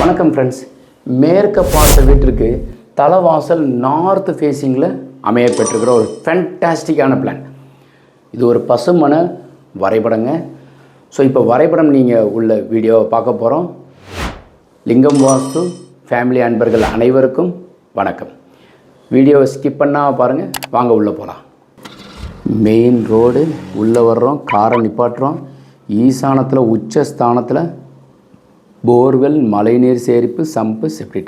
வணக்கம் ஃப்ரெண்ட்ஸ் மேற்க பார்த்த வீட்டிற்கு தலைவாசல் நார்த் ஃபேஸிங்கில் அமைய பெற்றிருக்கிற ஒரு ஃபேன்டாஸ்டிக்கான பிளான் இது ஒரு பசுமன வரைபடங்க. ஸோ இப்போ வரைபடம் நீங்கள் உள்ள வீடியோவை பார்க்க போகிறோம் லிங்கம் வாஸ்து ஃபேமிலி அன்பர்கள் அனைவருக்கும் வணக்கம். வீடியோவை ஸ்கிப் பண்ணால் பாருங்கள் வாங்க உள்ளே போகலாம் மெயின் ரோடு உள்ளே வர்றோம் காரை நிப்பாட்டுறோம். ஈசானத்தில் உச்ச ஸ்தானத்தில் போர்வெல் மழைநீர் சேரிப்பு சம்பு செப்டி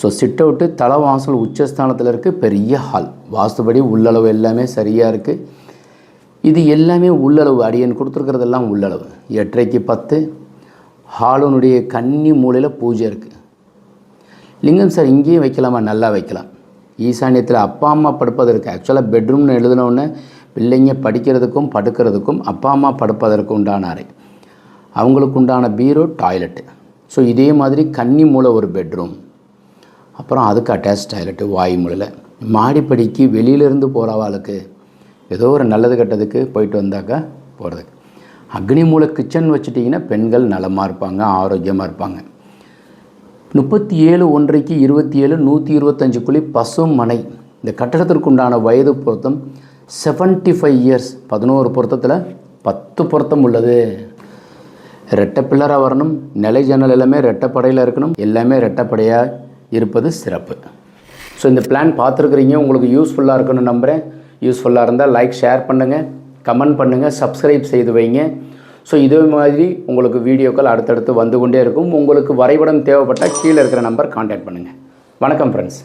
ஸோ சிட் அவுட்டு தலைவாசல் உச்சஸ்தானத்தில் இருக்குது பெரிய ஹால் வாஸ்துபடி உள்ளளவு எல்லாமே சரியாக இருக்குது இது எல்லாமே உள்ளளவு. அடியன் கொடுத்துருக்கிறதெல்லாம் உள்ளளவு. எட்டரைக்கு பத்து. ஹாலுனுடைய கன்னி மூலையில் பூஜை இருக்குது லிங்கம் சார் இங்கேயும் வைக்கலாமா? நல்லா வைக்கலாம். ஈசானியத்தில் அப்பா அம்மா படுப்பதற்கு ஆக்சுவலாக பெட்ரூம்னு எழுதினோடனே பிள்ளைங்க படிக்கிறதுக்கும் படுக்கிறதுக்கும் அப்பா அம்மா படுப்பதற்கு உண்டான அறை. அவங்களுக்கு உண்டான பீரோ டாய்லெட்டு. ஸோ இதே மாதிரி கன்னி மூளை ஒரு பெட்ரூம். அப்புறம் அதுக்கு அட்டாச் டாய்லெட்டு வாயு மூலையில் மாடிப்படிக்கு வெளியிலேருந்து போகிறவாளுக்கு ஏதோ ஒரு நல்லது கெட்டதுக்கு போயிட்டு வந்தாக்கா போகிறதுக்கு அக்னி மூளை கிச்சன் வச்சுட்டிங்கன்னா பெண்கள் நலமாக இருப்பாங்க ஆரோக்கியமாக இருப்பாங்க. முப்பத்தி ஏழு ஒன்றைக்கு இருபத்தி ஏழு நூற்றி இருபத்தஞ்சு குழி பசுமனை இந்த கட்டடத்திற்கு உண்டான வயது பொருத்தம் செவன்ட்டி ஃபைவ் இயர்ஸ் பதினோரு பொருத்தத்தில் பத்து பொருத்தம் உள்ளது. ரெட்டை பில்லராக வரணும் நிலை ஜன்னல் எல்லாமே ரெட்டைப்படையில் இருக்கணும். எல்லாமே ரெட்டைப்படையாக இருப்பது சிறப்பு. ஸோ இந்த பிளான் பார்த்துருக்குறீங்க. உங்களுக்கு யூஸ்ஃபுல்லாக இருக்குன்னு நம்புகிறேன் யூஸ்ஃபுல்லாக இருந்தால் லைக் ஷேர் பண்ணுங்கள் கமெண்ட் பண்ணுங்கள் சப்ஸ்கிரைப் செய்து வைங்க. ஸோ இதே மாதிரி உங்களுக்கு வீடியோக்கள் அடுத்தடுத்து வந்து கொண்டே இருக்கும். உங்களுக்கு வரைபடம் தேவைப்பட்டால் கீழே இருக்கிற நம்பர் காண்டாக்ட் பண்ணுங்கள் வணக்கம் ஃப்ரெண்ட்ஸ்